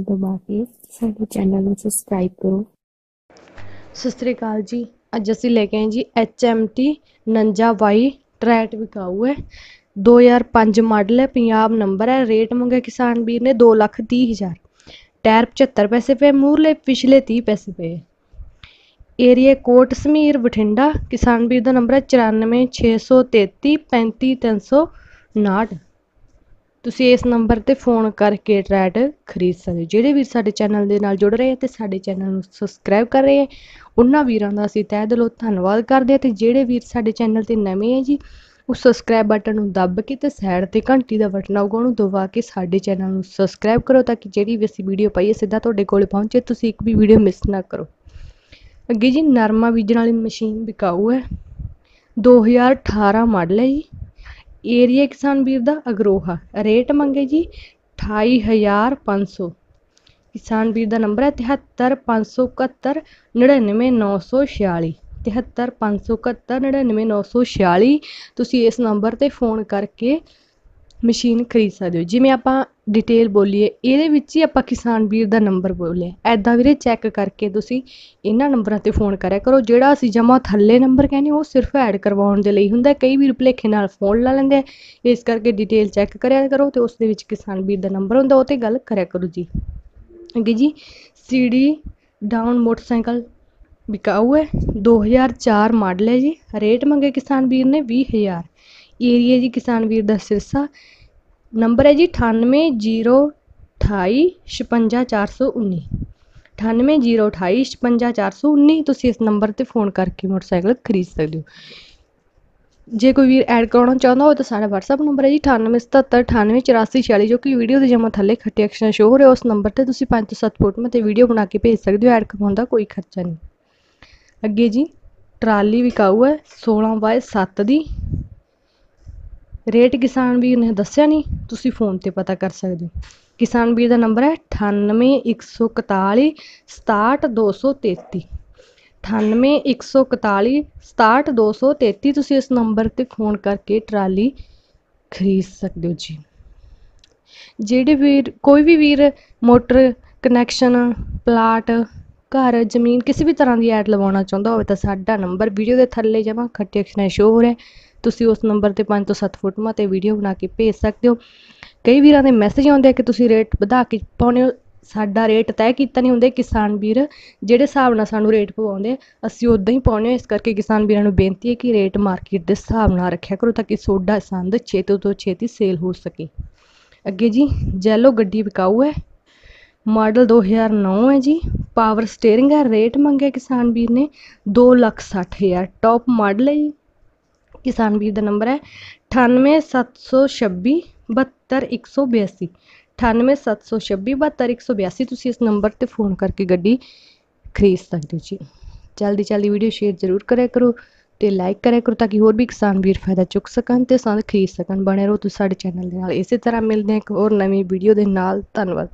ਨੂੰ ਦਬਾ ਕੇ ਸਾਡੇ ਚੈਨਲ ਨੂੰ ਸਬਸਕ੍ਰਾਈਬ ਕਰੋ। ਸਤਿ ਸ੍ਰੀ ਅਕਾਲ ਜੀ। ਅੱਜ ਅਸੀਂ ਲੈ ਕੇ ਆਏ ਜੀ ਐਚ ਐਮ ਟੀ 49 ਟਰੈਟ ਵਿਕਾਊ ਹੈ। 2005 ਮਾਡਲ ਹੈ, ਪੰਜਾਬ ਨੰਬਰ ਹੈ। ਰੇਟ ਮੰਗਿਆ ਕਿਸਾਨ ਵੀਰ ਨੇ 2 ਲੱਖ ਤੀਹ ਹਜ਼ਾਰ। ਟਾਇਰ 75 ਪੈਸੇ ਪਏ ਮੂਰਲੇ ਪਿਛਲੇ 30 ਪੈਸੇ ਪਏ। ਏਰੀਆ ਕੋਟ ਸਮੀਰ ਬਠਿੰਡਾ, ਕਿਸਾਨ ਵੀਰ ਦਾ ਨੰਬਰ ਹੈ 9463 35359 ਤੁਸੀਂ ਇਸ ਨੰਬਰ ਤੇ ਫੋਨ ਕਰਕੇ ਟਰੈਟ ਖਰੀਦ ਸਕਦੇ ਹੋ। ਜਿਹੜੇ ਵੀਰ ਸਾਡੇ ਚੈਨਲ ਦੇ ਨਾਲ ਜੁੜ ਰਹੇ ਤੇ ਸਾਡੇ ਚੈਨਲ ਨੂੰ ਸਬਸਕ੍ਰਾਈਬ ਕਰ ਰਹੇ ਹੈ ਉਹਨਾਂ ਵੀਰਾਂ ਦਾ ਅਸੀਂ ਤਹਿ ਦਿਲੋਂ ਧੰਨਵਾਦ ਕਰਦੇ ਹਾਂ ਤੇ ਜਿਹੜੇ ਵੀਰ ਸਾਡੇ ਚੈਨਲ ਤੇ ਨਵੇਂ ਹੈ ਜੀ, ਉਹ ਸਬਸਕ੍ਰਾਈਬ ਬਟਨ ਨੂੰ ਦੱਬ ਕੇ ਤੇ ਸਾਈਡ ਤੇ ਘੰਟੀ ਦਾ ਬਟਨ ਆਊਗਾ, ਉਹਨੂੰ ਦਬਾ ਕੇ ਸਾਡੇ ਚੈਨਲ ਨੂੰ ਸਬਸਕ੍ਰਾਈਬ ਕਰੋ ਤਾਂ ਕਿ ਜਿਹੜੀ ਵੀ ਅਸੀਂ ਵੀਡੀਓ ਪਾਈਏ ਸਿੱਧਾ ਤੁਹਾਡੇ ਕੋਲ ਪਹੁੰਚੇ, ਤੁਸੀਂ ਇੱਕ ਵੀ ਵੀਡੀਓ ਮਿਸ ਨਾ ਕਰੋ। ਅੱਗੇ ਜੀ ਨਰਮਾ ਬੀਜਣ ਵਾਲੀ ਮਸ਼ੀਨ ਵਿਕਾਊ ਹੈ। 2018 ਮਾਡਲ ਹੈ ਜੀ। ਏਰੀਆ ਕਿਸਾਨ ਵੀਰ ਦਾ ਅਗਰੋਹਾ। ਰੇਟ ਮੰਗੇ ਜੀ 28500 ਕਿਸਾਨ ਵੀਰ ਦਾ ਨੰਬਰ ਹੈ 73571 99946 73571 99946 ਤੁਸੀਂ ਇਸ ਨੰਬਰ ਤੇ ਫੋਨ ਕਰਕੇ ਮਸ਼ੀਨ ਖਰੀਦ ਸਕਦੇ ਹੋ। ਜਿਵੇਂ ਆਪਾਂ ਡਿਟੇਲ ਬੋਲੀਏ, ਇਹਦੇ ਵਿੱਚ ਹੀ ਆਪਾਂ ਕਿਸਾਨ ਵੀਰ ਦਾ ਨੰਬਰ ਬੋਲਿਆ। ਐਦਾਂ ਵੀਰੇ ਚੈੱਕ ਕਰਕੇ ਤੁਸੀਂ ਇਹਨਾਂ ਨੰਬਰਾਂ ਤੇ ਫੋਨ ਕਰਿਆ ਕਰੋ। ਜਿਹੜਾ ਅਸੀਂ ਜਮਾ ਥੱਲੇ ਨੰਬਰ ਕਹਿੰਦੇ ਉਹ ਸਿਰਫ ਐਡ ਕਰਵਾਉਣ ਦੇ ਲਈ ਹੁੰਦਾ। ਕਈ ਵੀਰ ਭੁਲੇਖੇ ਨਾਲ ਫੋਨ ਲਾ ਲੈਂਦੇ ਆ। ਇਸ ਕਰਕੇ ਡਿਟੇਲ ਚੈੱਕ ਕਰਿਆ ਕਰੋ ਤੇ ਉਸ ਦੇ ਵਿੱਚ ਕਿਸਾਨ ਵੀਰ ਦਾ ਨੰਬਰ ਹੁੰਦਾ, ਉਹ ਤੇ ਗੱਲ ਕਰਿਆ ਕਰੋ ਜੀ। ਅੱਗੇ ਜੀ ਸੀਡੀ ਡਾਊਨ ਮੋਟਰਸਾਈਕਲ ਵਿਕਾਊ ਹੈ। 2004 ਮਾਡਲ ਹੈ ਜੀ। ਰੇਟ ਮੰਗੇ ਕਿਸਾਨ ਵੀਰ ਨੇ 20000 ਏਰੀਆ ਜੀ ਕਿਸਾਨ ਵੀਰ ਦਾ ਸਿਰਸਾ। ਨੰਬਰ ਹੈ ਜੀ 9808 56419 9808 56419 ਤੁਸੀਂ ਇਸ ਨੰਬਰ ਤੇ ਫੋਨ ਕਰਕੇ ਮੋਟਰਸਾਈਕਲ ਖਰੀਦ ਸਕਦੇ ਹੋ। ਜੇ ਕੋਈ ਵੀਰ ਐਡ ਕਰਾਉਣਾ ਚਾਹੁੰਦਾ ਹੋਵੇ ਤਾਂ ਸਾਡਾ WhatsApp ਨੰਬਰ ਹੈ ਜੀ 9877988446 ਜੋ ਕਿ ਵੀਡੀਓ ਦੇ ਜਮਾ ਥੱਲੇ ਖੱਟੇ ਅਕਸ਼ਰਾਂ ਸ਼ੋ ਹੋ ਰਿਹਾ, ਉਸ ਨੰਬਰ ਤੇ ਤੁਸੀਂ 5 ਤੋਂ 7 ਫੋਟੋਆਂ ਤੇ ਵੀਡੀਓ ਬਣਾ ਕੇ ਭੇਜ ਸਕਦੇ ਹੋ ਐਡ ਕਰਵਾਉਣ ਦਾ ਕੋਈ ਖਰਚਾ ਨਹੀਂ। ਅੱਗੇ ਜੀ, ਟਰਾਲੀ ਵਿਕਾਊ ਹੈ 16 ਬਾਏ 7 ਦੀ। ਰੇਟ ਕਿਸਾਨ ਵੀਰ ਨੇ ਦੱਸਿਆ ਨਹੀਂ, ਤੁਸੀਂ ਫੋਨ ਤੇ ਪਤਾ ਕਰ ਸਕਦੇ ਹੋ। ਕਿਸਾਨ ਵੀਰ ਦਾ ਨੰਬਰ ਹੈ 98141 67233 98141 67233 ਤੁਸੀਂ ਇਸ ਨੰਬਰ ਤੇ ਫੋਨ ਕਰਕੇ ਟਰਾਲੀ ਖਰੀਦ ਸਕਦੇ ਹੋ ਜੀ। ਜਿਹੜੇ ਵੀਰ, ਕੋਈ ਵੀ ਵੀਰ, ਮੋਟਰ, ਕਨੈਕਸ਼ਨ, ਪਲਾਟ, ਘਰ, ਜ਼ਮੀਨ, ਕਿਸੇ ਵੀ ਤਰ੍ਹਾਂ ਦੀ ਐਡ ਲਵਾਉਣਾ ਚਾਹੁੰਦਾ ਹੋਵੇ ਤਾਂ ਸਾਡਾ ਨੰਬਰ ਵੀਡੀਓ ਦੇ ਥੱਲੇ ਜਮਾ ਖੱਟੇ ਅਖਰਾਂ ਸ਼ੋ ਹੋ ਰਿਹਾ ਤੁਸੀਂ ਉਸ ਨੰਬਰ ਤੇ 5 ਤੋਂ 7 ਫੋਟੋਆਂ ਤੇ ਵੀਡੀਓ ਬਣਾ ਕੇ ਭੇਜ ਸਕਦੇ ਹੋ। ਕਈ ਵੀਰਾਂ ਦੇ ਮੈਸੇਜ ਆਉਂਦੇ ਆ ਕਿ ਤੁਸੀਂ ਰੇਟ ਵਧਾ ਕੇ ਪਾਉਣੇ ਹੋ। ਸਾਡਾ ਰੇਟ ਤੈਅ ਕੀਤਾ ਨਹੀਂ ਹੁੰਦਾ, ਕਿਸਾਨ ਵੀਰ ਜਿਹੜੇ ਹਿਸਾਬ ਨਾਲ ਸਾਨੂੰ ਰੇਟ ਪਵਾਉਂਦੇ ਅਸੀਂ ਉਦਾਂ ਹੀ ਪਾਉਣੇ ਇਸ ਕਰਕੇ ਕਿਸਾਨ ਵੀਰਾਂ ਨੂੰ ਬੇਨਤੀ ਹੈ ਕਿ ਰੇਟ ਮਾਰਕੀਟ ਦੇ ਹਿਸਾਬ ਨਾਲ ਰੱਖਿਆ ਕਰੋ ਤਾਂ ਕਿ ਸੋਡਾ ਸੰਦ ਛੇਤੀ ਤੋਂ ਛੇਤੀ ਸੇਲ ਹੋ ਸਕੇ। ਅੱਗੇ ਜੀ, ਜੈਲੋ ਗੱਡੀ ਵਿਕਾਊ ਹੈ। ਮਾਡਲ 2009 ਹੈ ਜੀ। ਪਾਵਰ ਸਟੀਅਰਿੰਗ ਹੈ। ਰੇਟ ਮੰਗਿਆ ਕਿਸਾਨ ਵੀਰ ਨੇ 2 ਲੱਖ 60 ਹਜ਼ਾਰ। ਟੌਪ ਮਾਡਲ ਹੈ ਜੀ। ਕਿਸਾਨ ਵੀਰ ਦਾ ਨੰਬਰ ਹੈ 98726 72182 98726 72182 ਤੁਸੀਂ ਇਸ ਨੰਬਰ ਤੇ ਫੋਨ ਕਰਕੇ ਗੱਡੀ ਖਰੀਦ ਸਕਦੇ ਹੋ ਜੀ। ਜਲਦੀ ਜਲਦੀ ਵੀਡੀਓ ਸ਼ੇਅਰ ਜ਼ਰੂਰ ਕਰਿਆ ਕਰੋ ਤੇ ਲਾਈਕ ਕਰਿਆ ਕਰੋ ਤਾਂ ਕਿ ਹੋਰ ਵੀ ਕਿਸਾਨ ਵੀਰ ਫਾਇਦਾ ਚੁੱਕ ਸਕਣ ਤੇ ਸੰਦ ਖਰੀਦ ਸਕਣ। ਬਣੇ ਰਹੋ ਤੁਸੀਂ ਸਾਡੇ ਚੈਨਲ ਦੇ ਨਾਲ। ਇਸੇ ਤਰ੍ਹਾਂ ਮਿਲਦੇ ਹਾਂ ਇੱਕ ਹੋਰ ਨਵੀਂ ਵੀਡੀਓ ਦੇ ਨਾਲ। ਧੰਨਵਾਦ।